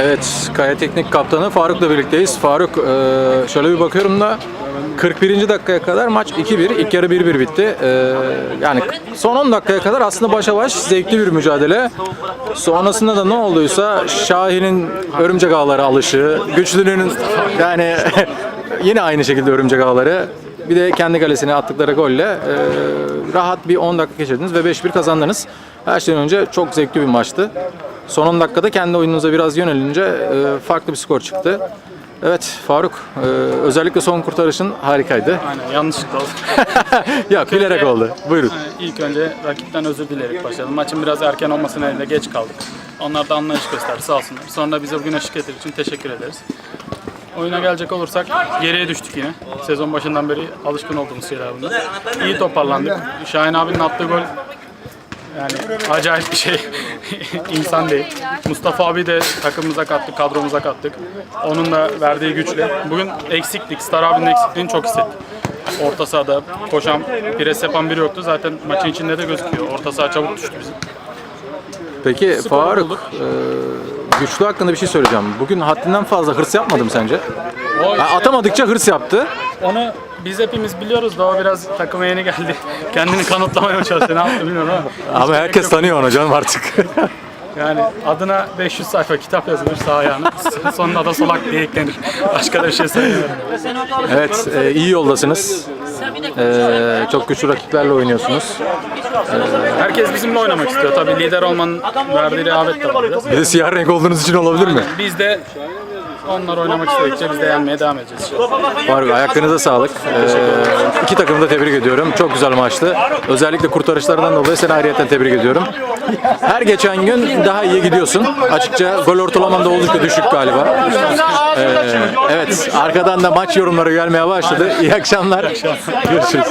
Evet, Kaya Teknik Kaptanı Faruk'la birlikteyiz. Faruk, e, şöyle bir bakıyorum da 41. dakikaya kadar maç 2-1, ilk yarı 1-1 bitti. E, yani son 10 dakikaya kadar aslında başa baş zevkli bir mücadele. Sonrasında da ne olduysa Şahin'in örümcek ağları alışı, Güçlü'nün yani yine aynı şekilde örümcek ağları. Bir de kendi kalesine attıkları golle e, rahat bir 10 dakika geçirdiniz ve 5-1 kazandınız. Her şeyden önce çok zevkli bir maçtı. Son 10 dakikada kendi oyununuza biraz yönelince e, farklı bir skor çıktı. Evet Faruk, e, özellikle son kurtarışın harikaydı. Aynen yanlışlıkla oldu. Yok bilerek oldu. Buyurun. İlk önce rakipten özür dileyerek başladım. Maçın biraz erken olması nedeniyle geç kaldık. Onlar da anlayış gösterdi sağ olsunlar. Sonra bize bugün eşlik ettiği için teşekkür ederiz. Oyuna gelecek olursak geriye düştük yine. Sezon başından beri alışkın olduğumuz şeyler bunlar. İyi toparlandık. Şahin abinin attığı gol yani acayip bir şey. İnsan değil. Mustafa abi de takımımıza kattık, kadromuza kattık. Onun da verdiği güçle. Bugün eksiklik, Star abinin eksikliğini çok hissettik. Orta sahada koşan, pres yapan biri yoktu. Zaten maçın içinde de gözüküyor. Orta saha çabuk düştü bizim. Peki Skor Faruk, bulduk. e, güçlü hakkında bir şey söyleyeceğim. Bugün haddinden fazla hırs yapmadı mı sence? Yani atamadıkça hırs yaptı. Onu biz hepimiz biliyoruz da o biraz takıma yeni geldi. Kendini kanıtlamaya çalıştı ne yaptı bilmiyorum ama. Ama herkes tanıyor onu canım artık. Yani adına 500 sayfa kitap yazılır sağ ayağına. Sonuna da solak diye eklenir. Başka da bir şey söylemiyorum. evet, e, iyi yoldasınız. E, çok güçlü rakiplerle oynuyorsunuz. Herkes bizimle oynamak istiyor. Tabii lider olmanın verdiği rehavet de var biraz. Bir de siyah renk olduğunuz için olabilir mi? Biz de onlar oynamak istedikçe biz de devam edeceğiz. Faruk ayaklarınıza sağlık. Ee, iki takımı da tebrik ediyorum. Çok güzel maçtı. Özellikle kurtarışlarından dolayı seni ayrıyeten tebrik ediyorum. Her geçen gün daha iyi gidiyorsun. Açıkça gol ortalaman da oldukça düşük galiba. Ee, evet arkadan da maç yorumları gelmeye başladı. İyi akşamlar. Görüşürüz.